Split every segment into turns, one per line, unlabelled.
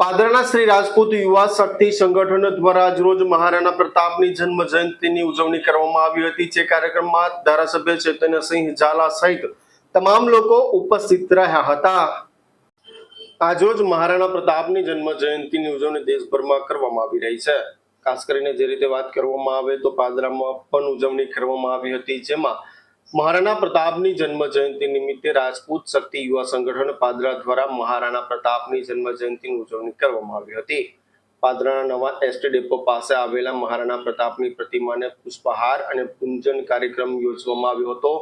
પાદરાના શ્રી રાજપૂત યુવા શક્તિ સંગઠન દ્વારા આજરોજ મહારાણા પ્રતાપની જન્મ જયંતિની ઉજવણી કરવામાં આવી હતી. જે કાર્યક્રમમાં ધારાસભ્ય ચૈતન્યસિંહ ઝાલા સહિત તમામ લોકો ઉપસ્થિત રહ્યા હતા. આજરોજ મહારાણા પ્રતાપની જન્મ જયંતિની ઉજવણી દેશભરમાં કરવામાં આવી રહી છે. ખાસ કરીને જે રીતે વાત કરવામાં આવે તો પાદરામાં પણ ઉજવણી કરવામાં આવી હતી. જેમાં મહારાણા પ્રતાપની જન્મ જયંતિ નિમિત્તે રાજપૂત શક્તિ યુવા સંગઠન પાદરા દ્વારા મહારાણા પ્રતાપની જન્મ જયંતિની ઉજવણી કરવામાં આવી હતી. પાદરાના નવા એસટી ડેપો પાસે આવેલા મહારાણા પ્રતાપની પ્રતિમાને પુષ્પહાર અને પૂંજન કાર્યક્રમ યોજવામાં આવ્યો હતો.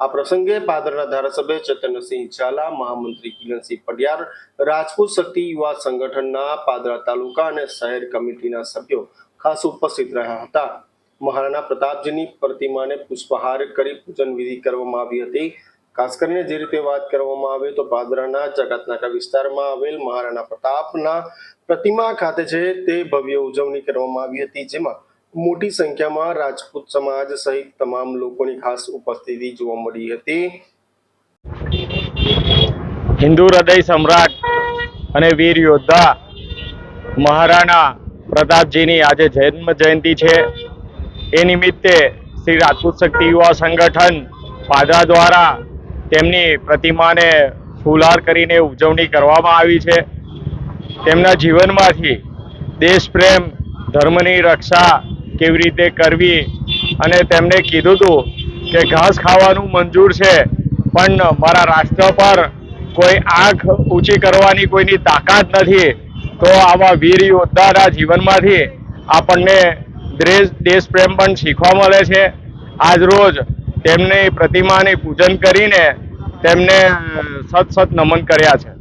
આ પ્રસંગે પાદરના ધારાસભ્ય ચેતનસિંહ ઝાલા, મહામંત્રી કિરણસિંહ પડિયાર, રાજપૂત શક્તિ યુવા સંગઠનના પાદરા તાલુકા અને શહેર કમિટીના સભ્યો ખાસ ઉપસ્થિત રહ્યા હતા. મહારાણા પ્રતાપજીની પ્રતિમાને પુષ્પહાર કરી પૂજન વિધિ કરવામાં આવી હતી. ખાસ કરીને જે રીતે વાત કરવામાં આવે તો પાદરાના જગતનાકા વિસ્તારમાં આવેલ મહારાણા પ્રતાપના પ્રતિમા ખાતે છે તે ભવ્ય ઉજવણી કરવામાં આવી હતી. જેમાં મોટી સંખ્યામાં રાજપૂત સમાજ સહિત તમામ લોકોની ખાસ ઉપસ્થિતિ જોવા મળી હતી.
હિન્દુ હૃદય સમ્રાટ અને વીર યોદ્ધા મહારાણા પ્રતાપજીની આજે જન્મ જયંતિ છે. એ નિમિત્તે શ્રી રાજપૂત શક્તિ યુવા સંગઠન પાદરા દ્વારા તેમની પ્રતિમાને ફૂલહાર કરીને ઉજવણી કરવામાં આવી છે. તેમના જીવનમાંથી દેશપ્રેમ ધર્મની રક્ષા કેવી રીતે કરવી અને તેમણે કીધું હતું કે ઘાસ ખાવાનું મંજૂર છે, પણ મારા રાષ્ટ્ર પર કોઈ આંખ ઊંચી કરવાની કોઈની તાકાત નથી. તો આવા વીર યોદ્ધાના જીવનમાંથી આપણને દેશ દેશપ્રેમ પણ શીખવા મળે છે. આજરોજ તેમની પ્રતિમાની પૂજન કરીને તેમને સત સત નમન કર્યા છે.